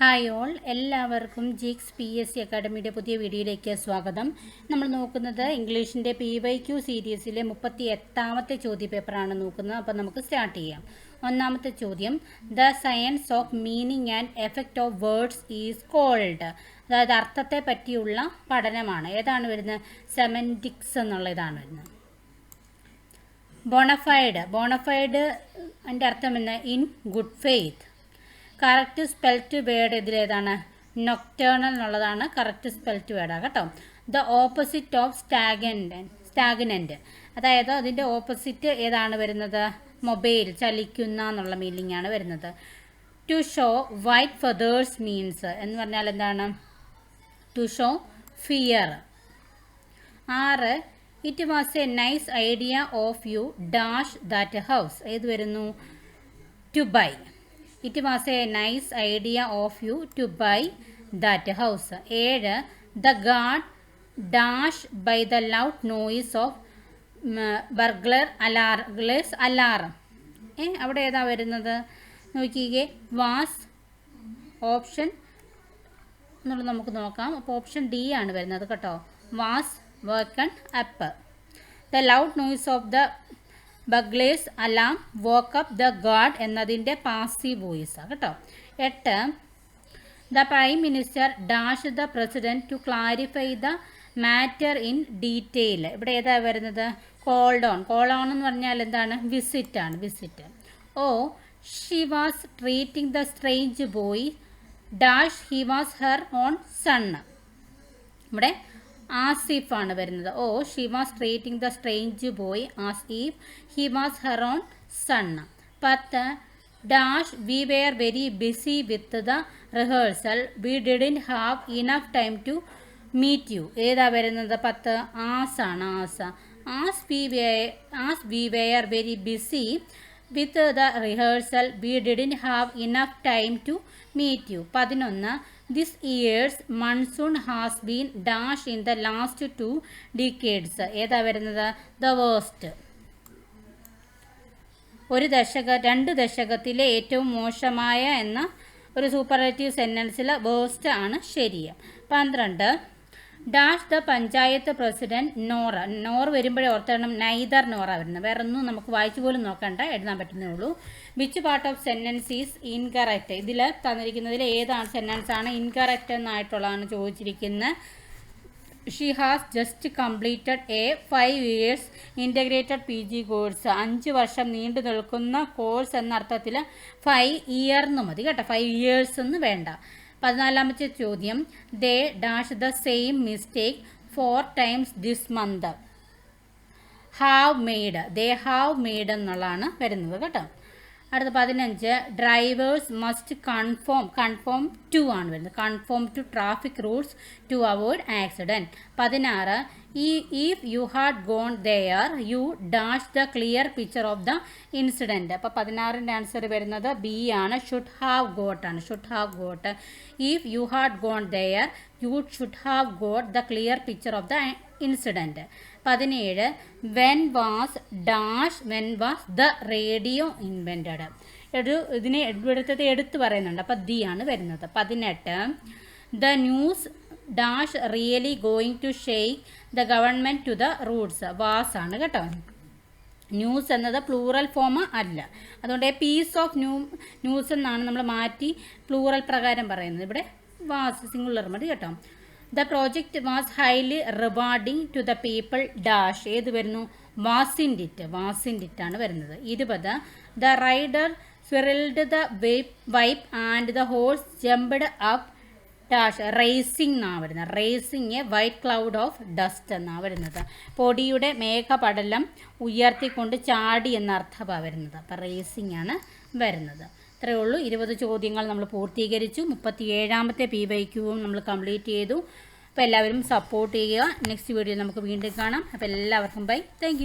Hi all എല്ലാവർക്കും ജിക്സ് P S C അക്കാഡമിയുടെ പുതിയ വീഡിയോയിലേക്ക് സ്വാഗതം. നമ്മൾ നോക്കുന്നത് ഇംഗ്ലീഷിന്റെ പി വൈ ക്യു സീരീസിലെ മുപ്പത്തി എട്ടാമത്തെ ചോദ്യ പേപ്പറാണ് നോക്കുന്നത്. അപ്പോൾ നമുക്ക് സ്റ്റാർട്ട് ചെയ്യാം. ഒന്നാമത്തെ ചോദ്യം the science of meaning and effect of words is called അതായത് അർത്ഥത്തെ പറ്റിയുള്ള പഠനമാണ്. ഏതാണ് വരുന്നത്? സെമന്റിക്സ് എന്നുള്ള ഇതാണ് വരുന്നത് ബോണഫൈഡ് ബോണഫൈഡ് അതിന്റെ അർത്ഥം എന്ന് in good faith correct spelt word ഇതിലേതാണ്. നൊക്ടേണൽ എന്നുള്ളതാണ് കറക്റ്റ് സ്പെൽറ്റ് വേർഡ് കേട്ടോ. ദ ഓപ്പോസിറ്റ് ഓഫ് സ്റ്റാഗൻഡൻ സ്റ്റാഗ്നന്റ് അതായത് അതിന്റെ ഓപ്പോസിറ്റ് ഏതാണ് വരുന്നത്? മൊബൈൽ ചലിക്കുന്ന എന്നുള്ള മീനിങ് ആണ് വരുന്നത്. To show white feathers means എന്ന് പറഞ്ഞാൽ എന്താണ്? ടു ഷോ ഫിയർ ആറ് it was a nice idea of you dash that house ഏത് വരുന്നു? To buy it was a nice idea of you to buy that house ഏഴ് the guard dash by the loud noise of burglar അലാർഗ്ലേഴ്സ് alarm ഏ അവിടെ ഏതാ വരുന്നത്? നോക്കിക്കേ was option എന്നുള്ളത് നമുക്ക് നോക്കാം. അപ്പോൾ ഓപ്ഷൻ ഡി ആണ് വരുന്നത് കേട്ടോ. Was woken up the loud noise of the burglar's alarm woke up the guard എന്നതിന്റെ പാസീവ് വോയിസാണ് കേട്ടോ. എട്ട് the prime minister dash the president to clarify the matter in detail. ഇവിടെ ഏതാ വരുന്നത്? Called on. കോൾ ഓൺ എന്ന് പറഞ്ഞാൽ എന്താണ്? വിസിറ്റ് ആണ് visit. Oh she was treating the strange boy. Dash he was her own son ഇവിടെ as if ആണ് വരുന്നത്. ഓ she was treating the strange boy as he was her own son പത്ത് dash we were very busy with the rehearsal we didn't have enough time to meet you ഏതാ വരുന്നത്? പത്ത്. As ആണ് as. As we way as we were very busy with the rehearsal we didn't have enough time to meet you പതിനൊന്ന്. This year's monsoon has been dash in the last two decades ഏതാ വരുന്നത്? The waste ഒരു ദശക രണ്ട് ദശകത്തിലെ ഏറ്റവും മോശമായ എന്ന ഒരു superlative സെന്റൻസിൽ waste ആണ് ശരി പന്ത്രണ്ട് dash the panchayat president nor. Nor വരുമ്പോഴേ ഓർത്തണം നൈദർ നോറ വരുന്നത്. വേറെ ഒന്നും നമുക്ക് വായിച്ചു പോലും നോക്കണ്ട. എഴുതാൻ പറ്റുന്നേ ഉള്ളൂ which part of sentence is incorrect ഇതിൽ തന്നിരിക്കുന്നതിൽ ഏതാണ് സെന്റൻസ് ആണ് ഇൻകറക്റ്റ് എന്നായിട്ടുള്ളതാണ് ചോദിച്ചിരിക്കുന്നത്. She has just completed a five years integrated P G course അഞ്ച് വർഷം നീണ്ടു നിൽക്കുന്ന കോഴ്സ് എന്ന അർത്ഥത്തിൽ ഫൈവ് ഇയർ മതി കേട്ടോ. ഫൈവ് ഇയേഴ്സ് എന്ന് വേണ്ട. പതിനാലാമത്തെ ചോദ്യം. They dash the same mistake four times this month. Have made. They have made എന്നുള്ളതാണ് വരുന്നത് കേട്ടോ. അടുത്ത പതിനഞ്ച്. Drivers must confirm confirm to ആണ് വരുന്നത്. Confirm to traffic rules to avoid accident. പതിനാറ്. If you had gone there you dash the clear picture of the incident അപ്പോൾ പതിനാറിന്റെ ആൻസർ വരുന്നത് ബി ആണ്. ഷുഡ് ഹാവ് ഗോട്ട് ആണ്. Should have got if you had gone there you should have got the clear picture of the incident പതിനേഴ് when was dash when was the radio invented ഒരു ഇതിനെ ഇവിടുത്തെ എടുത്ത് പറയുന്നുണ്ട്. അപ്പോൾ ദി ആണ് വരുന്നത്. പതിനെട്ട് the news dash really going to shake the government to the roots was ആണ് കേട്ടോ. ന്യൂസ് എന്നത് പ്ലൂറൽ ഫോം അല്ല. അതുകൊണ്ട് പീസ് ഓഫ് ന്യൂ ന്യൂസ് എന്നാണ് നമ്മൾ മാറ്റി പ്ലൂറൽ പ്രകാരം പറയുന്നത്. ഇവിടെ വാസ് സിംഗുലർ മതി കേട്ടോ. The project was highly rewarding to the people dash ഏത് വരുന്നു? വാസിൻഡിറ്റ് വാസിൻഡിറ്റ് ആണ് വരുന്നത്. ഇരുപത്. The rider swirled the whip and the horse jumped up dash racing എന്നാണ് വരുന്നത്. Racing a white cloud of dust എന്നാണ് വരുന്നത്. പൊടിയുടെ മേഘപടലം ഉയർത്തിക്കൊണ്ട് ചാടി എന്ന വരുന്നത്. അപ്പോൾ റേസിംഗ് ആണ് വരുന്നത്. ഇത്രയേ ഉള്ളൂ. ഇരുപത് ചോദ്യങ്ങൾ നമ്മൾ പൂർത്തീകരിച്ചു. മുപ്പത്തി ഏഴാമത്തെ പി വൈ ക്യൂവും നമ്മൾ കംപ്ലീറ്റ് ചെയ്തു. അപ്പോൾ എല്ലാവരും സപ്പോർട്ട് ചെയ്യുക. നെക്സ്റ്റ് വീഡിയോ നമുക്ക് വീണ്ടും കാണാം. അപ്പോൾ എല്ലാവർക്കും ബൈ താങ്ക്